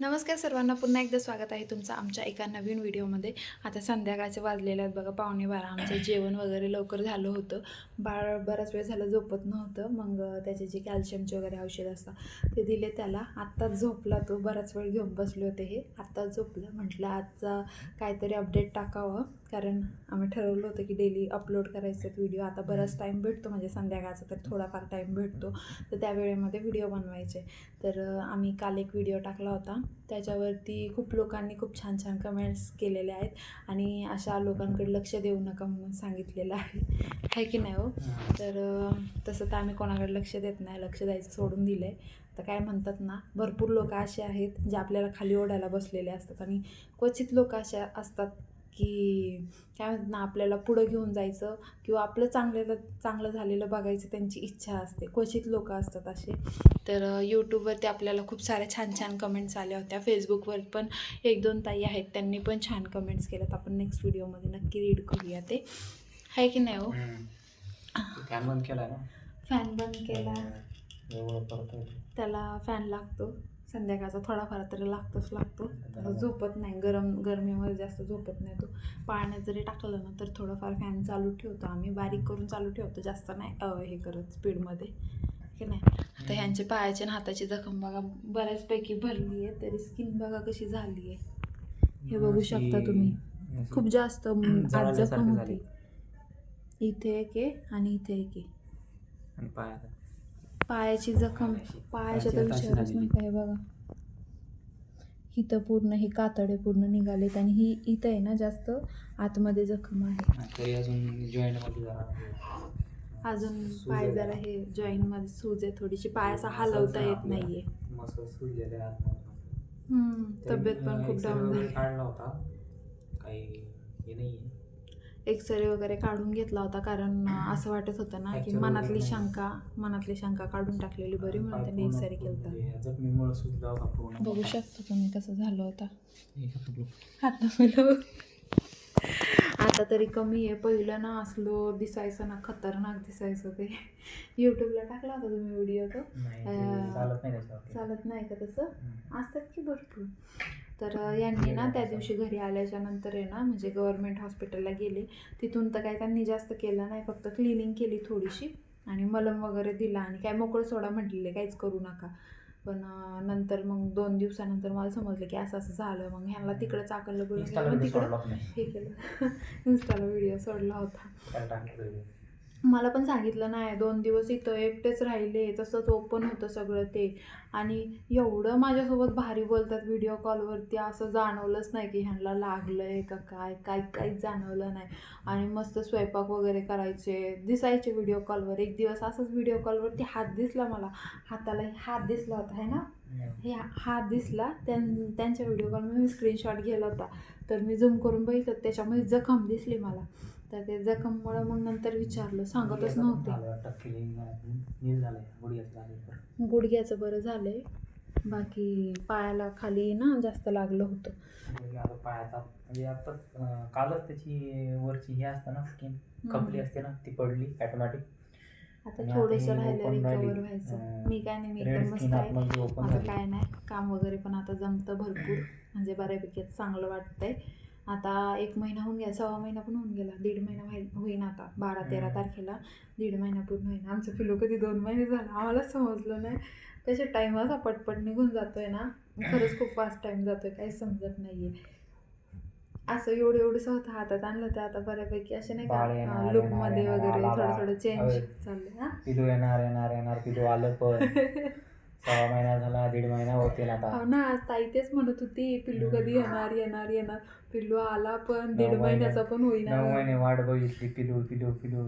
नमस्कार सर्वांना पुन्हा एकदा स्वागत आहे तुमचं आमच्या एका नवीन व्हिडिओमध्ये. आता संध्याकाळचे वाजलेले आहेत बघा पावणे बारा. आमचं जेवण वगैरे लवकर झालं होतं. बाळ बराच वेळ झालं झोपत नव्हतं. मग त्याचे जे कॅल्शियमचे वगैरे औषध असतात ते दिले त्याला. आत्ताच झोपला तो बराच वेळ घेऊन बसले होते हे. आत्ताच झोपलं. म्हटलं आजचा काहीतरी अपडेट टाकावं. कारण आम्ही ठरवलं होतं की डेली अपलोड करायचे व्हिडिओ आता बराच टाईम भेटतो म्हणजे संध्याकाळचा तर थोडाफार टाईम भेटतो. तर त्या वेळेमध्ये व्हिडिओ बनवायचे. तर आम्ही काल एक व्हिडिओ टाकला होता. त्याच्यावरती खूप लोकांनी खूप छान छान कमेंट्स केलेले आहेत आणि अशा लोकांकडे लक्ष देऊ नका म्हणून सांगितलेलं आहे. आहे की नाही हो? तर तसं तर आम्ही कोणाकडे लक्ष देत नाही. लक्ष द्यायचं सोडून दिलं आहे तर काय म्हणतात ना भरपूर लोक असे आहेत जे आपल्याला खाली ओढायला बसलेले असतात आणि क्वचित लोक असे असतात की काय म्हणतात ना आपल्याला पुढं घेऊन जायचं किंवा आपलं चांगलेलं चांगलं झालेलं बघायचं त्यांची इच्छा असते. क्वचित लोक असतात असे. तर यूट्यूबवरती आपल्याला खूप साऱ्या छान छान कमेंट्स आल्या होत्या. फेसबुकवर पण एक दोन ताई आहेत. त्यांनी पण छान कमेंट्स केल्यात. आपण नेक्स्ट व्हिडिओमध्ये नक्की रीड करूया ते. आहे की नाही हो? फॅन बंद केलाय ना? फॅन बंद केला. त्याला फॅन लागतो. संध्याकाळचा थोडाफार तरी लागतोच लागतो. झोपत नाही गरम गरमीमध्ये जास्त झोपत नाही तो. पाण्यात जरी टाकलं ना तर थोडंफार फॅन चालू ठेवतो आम्ही. बारीक करून चालू ठेवतो जास्त नाही हे करत स्पीडमध्ये की नाही. आता ह्यांचे पायाची आणि हाताची जखम बघा बऱ्याचपैकी भरली आहे तरी स्किन बघा कशी झाली आहे. हे बघू शकता तुम्ही. खूप जास्त आज जखम. होती. इथे एक आहे आणि इथे एक आहे. पायाची जखम पायाच्या तर विचारच. नाही काय बघा. इथं पूर्ण हे कातडे पूर्ण निघालेत आणि ही इथं आहे ना जास्त आतमध्ये जखम आहे. अजून पाय आहे. जरा. हे जॉईंटमध्ये सूज आहे थोडीशी. पायाचा हलवता येत नाहीये. तब्येत पण खूप डाऊन झाली. काढला होता. काही हे नाहीये. एक्सरे वगैरे काढून घेतला होता कारण असं वाटत होतं ना की मनातली. शंका मनातली शंका काढून टाकलेली बरी म्हणून त्यांनी एक्सरे सुजला होता बघू शकतो तुम्ही कसं झालं होता. आता तरी कमी आहे. पहिलं ना असलो दिसायचं ना खतरनाक दिसायचं ते. यूट्यूबला टाकला होता तुम्ही व्हिडिओ तो. चालत नाही त्याच्यावरती. चालत नाही का तसं. असतात की भरपूर. तर यांनी ना त्या दिवशी घरी आल्याच्यानंतर आहे ना म्हणजे गव्हर्मेंट हॉस्पिटलला गेले. तिथून तर काय त्यांनी जास्त केलं नाही फक्त क्लिनिंग केली थोडीशी आणि मलम वगैरे दिला आणि काय मोकळं सोडा म्हटलेले काहीच करू नका. पण नंतर मग दोन दिवसानंतर मला समजलं की असं असं झालं. मग ह्यांना तिकडं चाकललं बोलून तिकडं हे केलं. इन्स्टाला व्हिडिओ सोडला होता. मला पण सांगितलं नाही दोन दिवस इथं एकटेच राहिले तसंच ओपन होतं सगळं ते. आणि एवढं माझ्यासोबत भारी बोलतात व्हिडिओ कॉलवरती असं जाणवलंच नाही की ह्यांना लागलं आहे का काय काय काहीच जाणवलं नाही. आणि मस्त स्वयंपाक वगैरे करायचे दिसायचे व्हिडिओ कॉलवर. एक दिवस असंच व्हिडिओ कॉलवरती हात दिसला मला. हाताला हात दिसला होता है ना? हे हात दिसला. त्यां त्यांच्या व्हिडिओ कॉलमध्ये मी स्क्रीनशॉट गेला होता. तर मी झूम करून बघितलं त्याच्यामध्ये जखम दिसली मला. तर ते जखममुळं मग नंतर विचारलं सांगतच नव्हते. झालं गुडघ्याचं बरं. झालंय. बाकी पायाला खाली ना जास्त लागलं होतं. पायाचा म्हणजे आताच कालच त्याची वरची हे असतं ना स्किन खपली असते ना ती पडली ऑटोमॅटिक आता थोडंसं राहिलं. रिकवर व्हायचं. मी काय नाही मी एकदम मस्त आहे. आता झाली. काय नाही काम वगैरे पण आता जमतं भरपूर. म्हणजे बऱ्यापैकी चांगलं वाटतंय. आता एक महिना होऊन गेला सव्वा महिना पण होऊन गेला दीड महिना व्हाय होईन आता बारा तेरा. तारखेला दीड महिना पूर्ण होईन आमचं पिलो कधी दोन महिने झाला आम्हालाच समजलं नाही कशा टाईम असा पटपट निघून जातोय ना खरंच खूप फास्ट टाईम जातोय काहीच समजत नाहीये असं एवढं एवढंसं होतं हातात आणलं तर आता बऱ्यापैकी असे नाही का लुकमध्ये येणार, वगैरे थोडं. थोडं चेंज. चाललंय हा पिलू येणार येणार येणार पिलू आलं पण सहा महिना झाला दीड महिना होतील आता. हो ना आज ताई तेच म्हणत होती पिल्लू कधी येणार येणार येणार. पिल्लू आला पण दीड महिने- महिन्याचा पण होईना. नऊ महिने वाट बघितली पिलू पिलू पिलू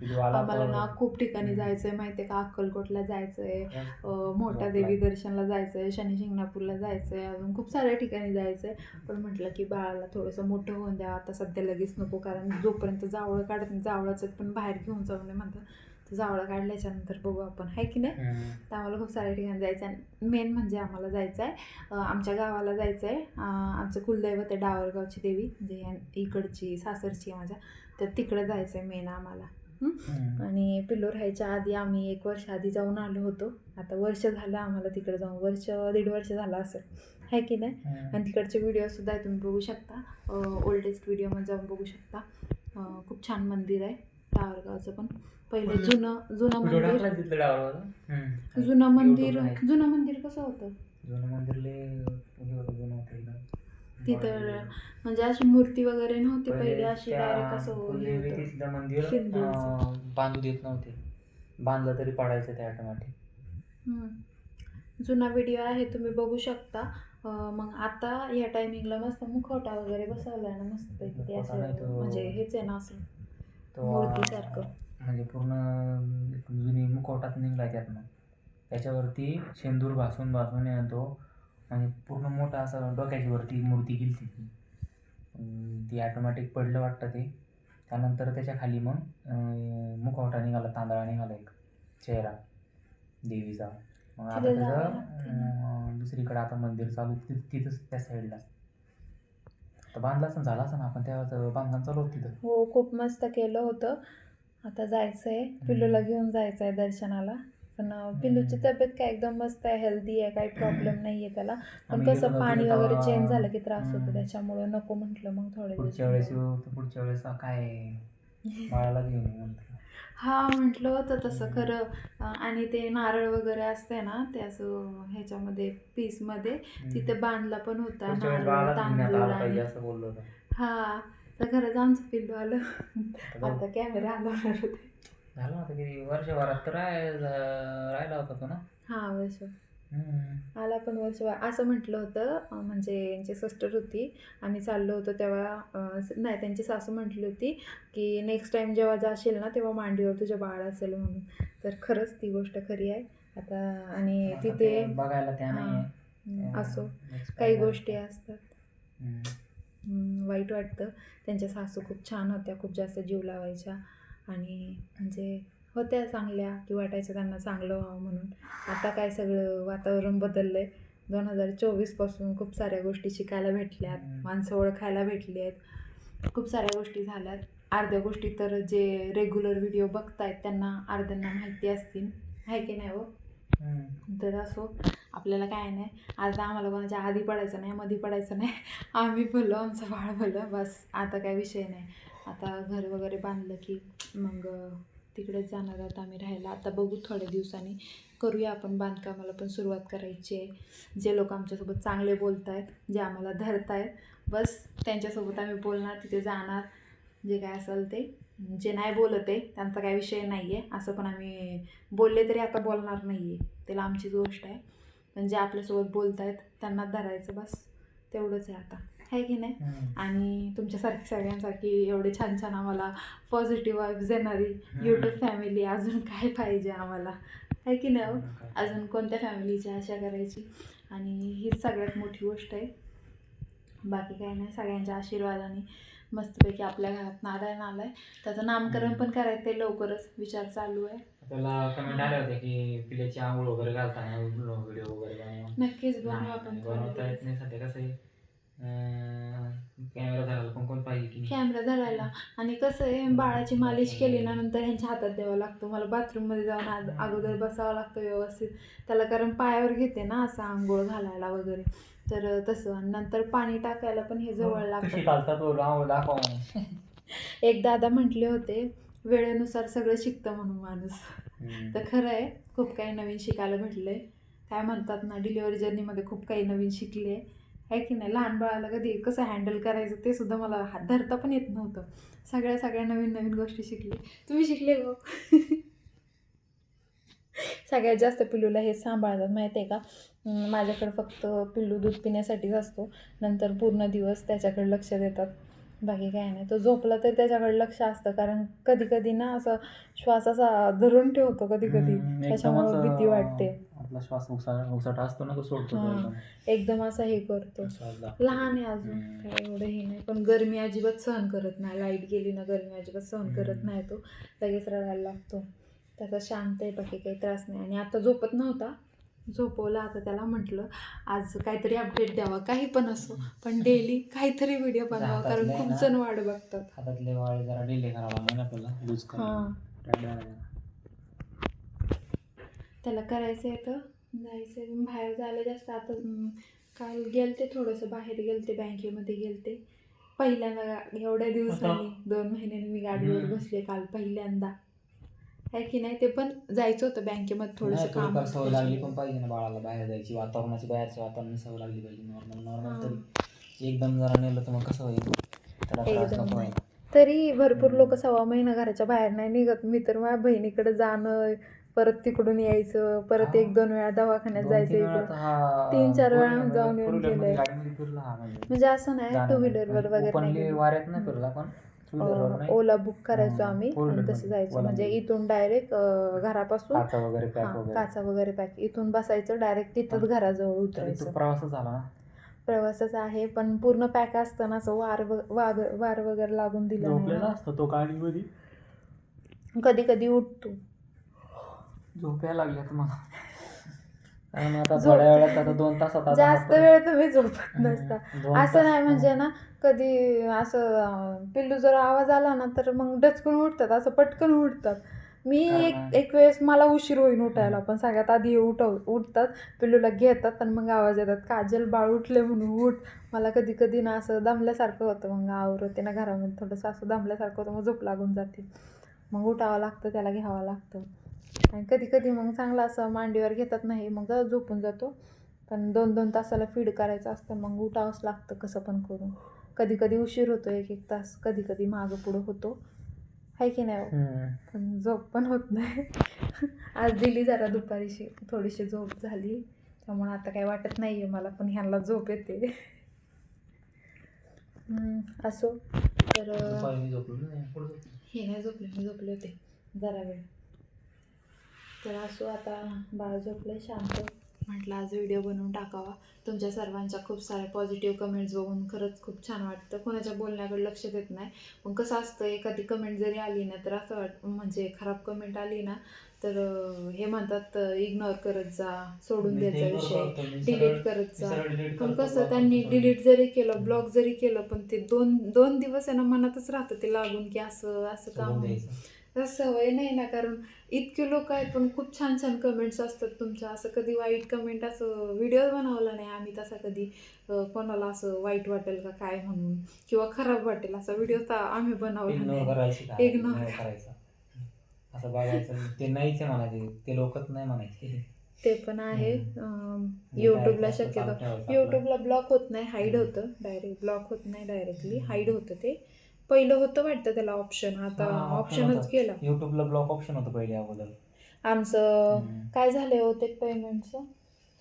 पिलू आला आम्हाला पण. ना खूप ठिकाणी जायचंय माहितीये का? अक्कलकोटला जायचंय अं, मोठ्या देवी दर्शनला जायचंय शनी शिंगणापूरला जायचंय अजून खूप साऱ्या ठिकाणी जायचंय. पण म्हटलं की बाळाला थोडंसं मोठं होऊन द्या आता सध्या लगेच नको कारण जोपर्यंत जावळं काढत नाही जावळाचं पण बाहेर घेऊन जाऊ नये म्हणतात. जावळं काढल्याच्या नंतर बघू आपण. आहे की नाही. तर आम्हाला खूप साऱ्या ठिकाणी जायचं आहे मेन म्हणजे आम्हाला जायचं आहे आमच्या गावाला जायचं आहे आमचं कुलदैवत आहे डावरगावची देवी म्हणजे इकडची सासरची आहे माझ्या. तर तिकडे जायचं आहे मेन आम्हाला. आणि पिल्लो राहायच्या आधी आम्ही एक वर्ष आधी जाऊन आलो होतो. आता वर्ष झालं आम्हाला तिकडे जाऊन. वर्ष दीड वर्ष झालं असेल आहे की नाही. आणि तिकडचे व्हिडिओ सुद्धा आहे तुम्ही बघू शकता. ओल्डेस्ट व्हिडिओमध्ये जाऊन बघू शकता. खूप छान मंदिर आहे. टावरगावचं पण. पहिले? जुनं जुनं मंदिर. तिथलं. जुनं मंदिर. जुनं मंदिर कसं होतं? जुनं मंदिर लय हे होतं जुनं होतं एकदम. तिथं म्हणजे अशी मूर्ती वगैरे नव्हती पहिले पहिले अशी डायरेक्ट असं हे मंदिर बांधू देत नव्हते. बांधलं तरी पडायचं ते ऑटोमॅटिक. जुना व्हिडिओ आहे तुम्ही बघू शकता. मग आता या टायमिंगला मस्त मुखवटा वगैरे बसवलाय ना मस्त म्हणजे हेच आहे ना असं. मूर्तीसारखं. म्हणजे पूर्ण जुनी मुखवटात निघलाय त्यातनं त्याच्यावरती शेंदूर भासून भासून आहे ना तो म्हणजे पूर्ण मोठा असं डोक्याची वरती मूर्ती गेली ती. ती ऑटोमॅटिक पडलं वाटतं ते. त्यानंतर त्याच्याखाली मग मुखवटा निघाला तांदळा निघाला एक. चेहरा. देवीचा. मग आता त्याचं दुसरीकडे आता मंदिर चालू तिथंच त्या साईडला तर बांधला असं झाला असं ना आपण तेव्हा बांधकाम चालू होतं तिथं. हो खूप मस्त केलं होतं. आता जायचंय. पिल्लूला घेऊन जायचंय दर्शनाला. पण पिल्लूची. तब्येत काय एकदम मस्त आहे हेल्दी आहे काही प्रॉब्लेम नाहीये त्याला. पण आम्ही कसं गेलो पाणी तिथं वगैरे चेंज झालं की त्रास होतो हम्म. त्याच्यामुळे नको म्हटलं मग थोडे पुढच्या वेळेस दिवस येऊ तर पुढच्या वेळेस काय बाळाला घेऊन येऊ म्हटलं हा म्हटलं होतं तसं. खरं. आणि ते नारळ वगैरे असते ना ते असं ह्याच्यामध्ये पीसमध्ये तिथे बांधला पण होता पुढच्या वेळेस नारळ घेऊन तांदूळ आला पाहिजे आणि असं बोललो होतं. हा तर खरंच आमचं पिल्लू आलं आता कॅमेरा आला होते झालं आता किती? वर्षभरात तर राहिला होता तो ना? हा वर्ष. आला पण वर्ष असं म्हटलं होतं म्हणजे यांची सिस्टर होती. आम्ही चाललो होतो तेव्हा नाही त्यांची सासू म्हटली होती की नेक्स्ट टाइम जेव्हा जाशील ना तेव्हा मांडीवर तुझ्या बाळ असेल म्हणून. तर खरंच ती गोष्ट खरी आहे. आता आणि तिथे बघायला असो. काही गोष्टी असतात. वाईट वाटतं. त्यांच्या सासू खूप छान होत्या खूप जास्त जीव लावायच्या. आणि म्हणजे होत्या चांगल्या की वाटायचं त्यांना चांगलं व्हावं म्हणून. आता काय सगळं वातावरण बदललं आहे दोन हजार चोवीसपासून खूप साऱ्या गोष्टी शिकायला भेटल्यात. माणसं ओळखायला भेटली आहेत खूप साऱ्या गोष्टी झाल्यात. अर्ध्या गोष्टी तर जे रेग्युलर व्हिडिओ बघतायत त्यांना अर्ध्यांना माहिती असतील. आहे की नाही हो? तर असो. आपल्याला काय नाही. आता आम्हाला कोणाच्या आधी पडायचं नाही मध्ये पडायचं नाही. आम्ही भलं आमचं बाळ भलं बस. आता काय विषय नाही. आता घर वगैरे बांधलं की मग तिकडेच जाणार आहोत आम्ही राहायला. आता बघू थोड्या दिवसांनी. करूया आपण बांधकामाला पण सुरुवात करायची आहे. जे लोक आमच्यासोबत चांगले बोलत आहेत जे आम्हाला धरत आहेत बस त्यांच्यासोबत आम्ही बोलणार तिथे जाणार जे काय असेल ते. जे नाही बोलत आहे त्यांचा काय विषय नाही आहे. असं पण आम्ही बोलले तरी आता बोलणार नाही आहे. त्याला आमचीच गोष्ट आहे. पण जे आपल्यासोबत बोलत आहेत त्यांना धरायचं बस. तेवढंच आहे आता. आहे की नाही? आणि तुमच्यासारखी सगळ्यांसारखी एवढे छान छान आम्हाला पॉझिटिव्ह वाईब्स देणारी यूट्यूब फॅमिली अजून काय पाहिजे आम्हाला? आहे की नाही हो? अजून कोणत्या फॅमिलीची आशा करायची? आणि हीच सगळ्यात मोठी गोष्ट आहे. बाकी काही नाही सगळ्यांच्या आशीर्वादाने मस्तपैकी आपल्या घरात नारायण आलाय. त्याचं नामकरण पण करायचं आहे लवकरच विचार चालू आहे. त्याला कमेंट आले होते की पिल्याची आंघोळ वगैरे घालताना व्हिडिओ वगैरे बनवा नक्कीच बनवू आपण नाही, बनवता येत नाही सध्या कसं आहे कॅमेरा धरायला पण कोण पाहिजे की नाही? कॅमेरा धरायला. आणि कसं आहे बाळाची मालिश केली ना नंतर ह्यांच्या हातात द्यावं लागतं. मला बाथरूममध्ये जाऊन आद अगोदर बसावं लागतं व्यवस्थित. त्याला कारण पायावर घेते ना असं आंघोळ घालायला वगैरे. तर तसं. आणि नंतर पाणी टाकायला पण हे जवळ कशी लागतं दाखवा. एक दादा म्हटले होते वेळेनुसार सगळं शिकतं म्हणून माणूस. तर खरं आहे खूप काही नवीन शिकायला भेटलंय. काय म्हणतात ना डिलिव्हरी जर्नीमध्ये खूप काही नवीन शिकले. आहे की नाही? लहान बाळाला कधी कसं हँडल करायचं ते सुद्धा मला हात धरता पण येत नव्हतं. सगळ्या सगळ्या नवीन नवीन गोष्टी शिकले. तुम्ही शिकले गो हो. सगळ्यात जास्त पिल्लूला हे सांभाळतात माहिती आहे का माझ्याकडे फक्त पिल्लू दूध पिण्यासाठीच असतो. नंतर पूर्ण दिवस त्याच्याकडे लक्ष देतात. बाकी काय नाही. तो झोपला तर त्याच्याकडे लक्ष असतं. कारण कधी कधी ना असं श्वास असा धरून ठेवतो कधी कधी हम्म, त्याच्यामुळे एकदमच, भीती वाटते. आपला श्वास उसा उसाटा असतो ना तो सोडतो तो हा. एकदम. एकदम असं हे करतो. श्वास दाबतो. लहान आहे अजून. हम्म. काय एवढं हे नाही. पण गरमी अजिबात सहन करत नाही. लाइट गेली ना गरमी अजिबात सहन करत हम्म. नाही तो. लगेच रडायला लागतो. त्याचा शांत आहे बाकी काही त्रास नाही. आणि आता झोपत नव्हता. झोपवला. आता त्याला म्हटलं आज काहीतरी अपडेट द्यावा. काही पण असो पण डेली काहीतरी व्हिडिओ बनवा कारण खूप. जण वाट बघतात. हातातले वाळे जरा डिले करावा लागेल आपल्याला लूज हां. करायला त्याला करायचं आहे तर जायचं बाहेर जायला जास्त आता काल गेलते थोडंसं बाहेर गेलते बँकेमध्ये गेलते. पहिल्यांदा एवढ्या दिवसांनी दोन महिन्यांनी मी गाडीवर. बसले काल पहिल्यांदा. आहे की नाही ते पण जायचं होतं बँकेमध्ये थोडंसं काम थोडीफार सवय लागली. पण पाहिजे ना बाळाला बाहेर जायची वातावरणाची बाहेरच्या वातावरणाची सवय लागली पाहिजे नॉर्मल. नॉर्मल तरी एकदम जरा नेलं तर मग कसं होईल त्याला त्रास एकदम नको नाही. व्हायला. तरी भरपूर लोक सव्वा महिना घराच्या बाहेर नाही निघत मी तर माझ्या बहिणीकडे जाणं परत तिकडून यायचं परत हा. एक दोन वेळा दवाखान्यात दोन जायचं तीन वेळा इकडं तर हा तीन चार वेळा जाऊन येऊन wheeler मध्ये गेलंय. गाडीमध्ये फिरला हा म्हणजे म्हणजे असं नाही टू. व्हीलरवर म्हणजे वगैरे नाही openly गेलो. वाऱ्यात नाही फिरला पण अं. ओला बुक करायचो आम्ही आणि तसं जायचं. ओला म्हणजे. इथून डायरेक्ट घरापासून काचा वगैरे पॅक हां, वगैरे. काचा वगैरे पॅक. इथून बसायचं डायरेक्ट तिथंच घराजवळ तरी तो उतरायचं. प्रवासच झाला ना? प्रवासाचं आहे पण पूर्ण पॅक असताना असं वार व- वाग वार वगैरे लागून दिलं नाही. झोपलेला ना. असतो तो गाडीमध्ये कधी? कधी उठतो. झोपायला लागल्या तुम्हाला आणि आता झोप- थोड्या वेळात आता दोन तासात आता जास्त आपण- वेळ तुम्ही झोपत नसता. दोन असं तास- नाही म्हणजे ना कधी असं पिल्लू जर आवाज आला ना तर मग डचकून उठतात असं पटकन उठतात. मी एक एक वेळेस मला उशीर होईन उठायला पण सगळ्यात आधी हे उठव उठतात पिल्लूला घेतात आणि मग आवाज येतात काजल बाळ उठले म्हणून उठ. मला कधी कधी ना असं दमल्यासारखं होतं मग आवरते ना घरामध्ये थोडंसं असं दमल्यासारखं होतं मग झोप लागून जाते. मग उठावं लागतं त्याला घ्यावं लागतं. आणि कधी कधी मग चांगलं असं मांडीवर घेतात नाही मग झोपून जातो. पण दोन दोन तासाला फीड करायचं असतं मग उठावंच लागतं कसं पण करून. कधी कधी उशीर होतो एक एक तास कधी कधी मागं पुढं होतो. आहे की नाही हम्म. पण झोप पण होत नाही. आज दिली जरा दुपारीशी थोडीशी झोप झाली. त्यामुळे आता काही वाटत नाही आहे मला पण ह्यांना झोप येते. असो. तर. हे नाही झोपले मी झोपले होते. जरा वेळ. तर असो आता बाळ झोपलं शांत. म्हटलं आज व्हिडिओ बनवून टाकावा. तुमच्या सर्वांच्या खूप साऱ्या पॉझिटिव्ह कमेंट्स बघून खरंच खूप छान वाटतं. कोणाच्या बोलण्याकडे लक्ष देत नाही. मग कसं असतं एखादी कमेंट जरी आली ना तर असं वाट म्हणजे खराब कमेंट आली ना तर हे म्हणतात इग्नोर करत जा सोडून द्यायचा विषय. डिलीट करत जा. पण कसं त्यांनी. डिलीट जरी केलं ब्लॉक जरी केलं पण ते दोन दोन दिवस आहे ना मनातच राहतं ते लागून की असं असं काम सवय नाही ना कारण इतके लोक आहेत पण खूप छान छान कमेंट्स असतात तुमच्या. असं कधी वाईट कमेंट असं व्हिडिओ बनवला नाही आम्ही तसा कधी कोणाला असं वाईट वाटेल का काय म्हणून? किंवा खराब वाटेल असा व्हिडिओ तर आम्ही बनवला नाही. इग्नोर करायचं. असं बघायचं ते नाहीच आहे म्हणायचे. ते लोकच नाही म्हणायचे. ते पण आहे. यूट्यूबला असं शक्यतो. यूट्यूबला ब्लॉक होत नाही. हाईड. होतं. डायरेक्ट ब्लॉक होत नाही डायरेक्टली हाईड होतं ते. पहिलं होतं वाटतं त्याला ऑप्शन आता हा, option ऑप्शनच होतं. केला. युट्यूबला ब्लॉक ऑप्शन होतं पहिले अगोदर. आमचं हम्म. काय झालंय होते पेमेंटचं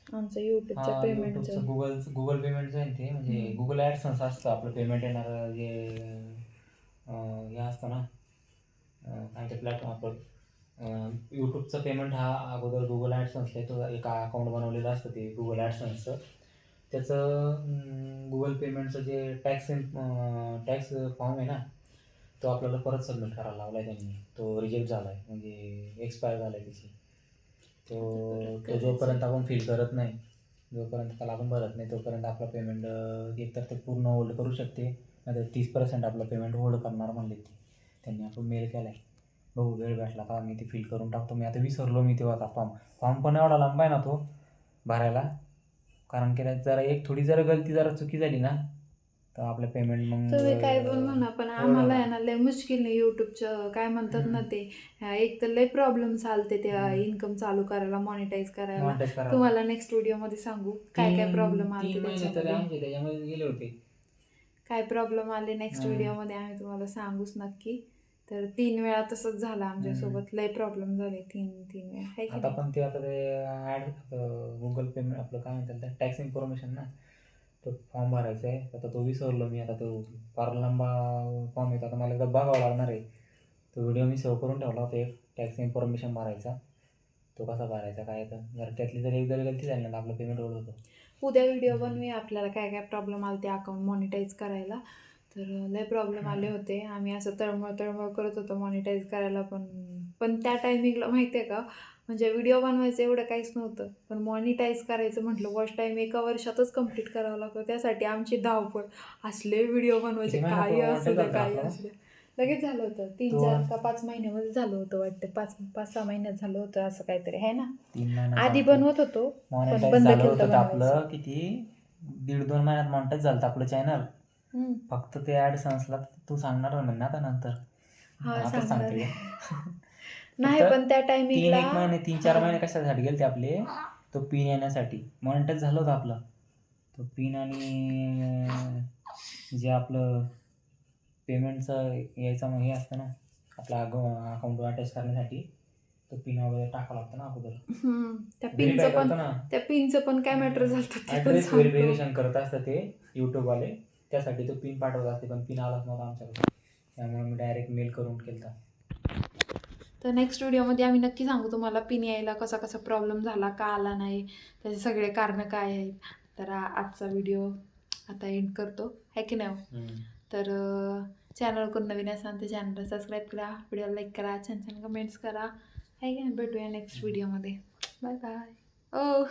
आमचं युट्यूबच्या हा पेमेंटचं युट्यूबचं गुगल गुगल पेमेंटचं आहे ना ते. म्हणजे हम्म. गुगल ॲडसन्स असतं आपलं पेमेंट येणारं जे अं, हे असतं ना अं, काय ते प्लॅटफॉर्म आपलं यूट्यूबचं पेमेंट हा अगोदर गुगल ॲडसन्सला तो एका अकाउंट बनवलेलं असतं ते गुगल ॲडसन्सचं त्याचं गुगल पेमेंटचं जे टॅक्स टॅक्स फॉर्म आहे ना तो आपल्याला परत सबमिट करायला लावला आहे त्यांनी. तो रिजेक्ट झाला आहे म्हणजे एक्सपायर झाला आहे त्याची. तो तो जोपर्यंत आपण फील करत नाही जोपर्यंत त्याला आपण भरत नाही तोपर्यंत आपला पेमेंट एकतर ते पूर्ण होल्ड करू शकते नाहीतर तीस पर्सेंट आपलं पेमेंट होल्ड करणार म्हणले ते. त्यांनी आपण मेल केला आहे बघू वेळ भेटला का मी ते फिल करून टाकतो. मी आता विसरलो मी तेव्हा फॉर्म फॉर्म पण एवढा लांब आहे ना तो भरायला. कारण की जरा एक थोडी जरा गलती जरा चुकी झाली ना तर आपलं पेमेंट मग तुम्ही काय पण म्हणा पण आम्हाला ना. आहे ना लय मुश्किल नाही युट्यूबचं काय म्हणतात ना. ते एक तर लय प्रॉब्लेम चालते त्या हम्म. इन्कम चालू करायला मॉनिटाईज करायला monetize करायला. तुम्हाला नेक्स्ट व्हिडिओमध्ये सांगू काय काय तीन- प्रॉब्लेम आले तीन महिने तरी त्याच्यामध्ये आमचे त्याच्यामध्ये गेले होते काय प्रॉब्लेम आले नेक्स्ट हम्म. व्हिडिओमध्ये आम्ही तुम्हाला सांगूच नक्की तर तीन वेळा तसंच झालं आमच्यासोबत. लय प्रॉब्लेम झाले तीन तीन वेळा. की आता नाही? पण ते आता ते ॲड गुगल पेमेंट आपलं काय म्हणतात टॅक्स इन्फॉर्मेशन ना तो फॉर्म भरायचा आहे. आता तो विसरलो मी आता तो फार लांबा फॉर्म येतो आता मला एकदा बघावं लागणार आहे. तो व्हिडिओ मी सेव्ह करून ठेवला होता एक टॅक्स इन्फॉर्मेशन भरायचा. तो कसा भरायचा काय तर. जर त्यातली जर एक जरी गलती झाली ना तर आपलं पेमेंट होत होतं. उद्या व्हिडिओ बनवी आपल्याला. काय काय प्रॉब्लेम आले ते अकाउंट मॉनिटाईज करायला. तर लय प्रॉब्लेम आले होते. आम्ही असं तळमळ तळमळ करत होतो मॉनिटाईज करायला पण पण त्या टायमिंगला माहिती आहे का म्हणजे व्हिडिओ बनवायचं एवढं काहीच नव्हतं. पण मॉनिटाईज करायचं म्हटलं वॉच टाईम एका वर्षातच कंप्लीट करावं लागतं. त्यासाठी आमची धावपळ असले व्हिडिओ बनवायचे काही monetize असू द्या झालं काही? असू लगेच झालं होतं. तीन चार का पाच महिन्यामध्ये झालं होतं वाटतं. पाच पाच सहा महिन्यात झालं होतं असं काहीतरी आहे ना? आधी बनवत होतो पण बंद केलं. आपलं किती दीड दोन महिन्यात मॉनिटाईज झालं आपलं चॅनल. फक्त ते ॲडसन्सला तू सांगणार ना आता नंतर. हा, आता सांगणार. सांगते. नाही पण त्या तीन टायमिंगला एक महिने तीन चार महिने कशासाठी गेले ते आपले? तो पिन येण्यासाठी. मॉनिटाईज झालं होतं आपलं. तो पिन आणि जे आपलं पेमेंटचं यायचं मग हे असतं ना आपलं अकाउंट अटॅच करण्यासाठी तो पिन वगैरे टाकावा लागतं ना अगोदर. त्या पिनचं पण करतो ना. त्या पिनचं पण काय मॅटर झालं ते पण सांगतो. व्हेरिफिकेशन करत असतं ते यूट्यूबवाले त्यासाठी तो पिन पाठवत असते पण पिन आलाच नव्हता आमच्याकडे. त्यामुळे मी डायरेक्ट मेल करून केला तर नेक्स्ट व्हिडिओमध्ये आम्ही नक्की सांगू तुम्हाला पिन यायला कसा कसा प्रॉब्लेम झाला का आला नाही त्याचे सगळे कारणं काय आहेत. तर आजचा व्हिडिओ आता एंड करतो. आहे की नाही तर चॅनल कोण नवीन असाल तर चॅनलला सबस्क्राईब करा व्हिडिओला लाईक करा छान छान कमेंट्स करा. आहे की नाही? भेटूया नेक्स्ट व्हिडिओमध्ये बाय बाय ओ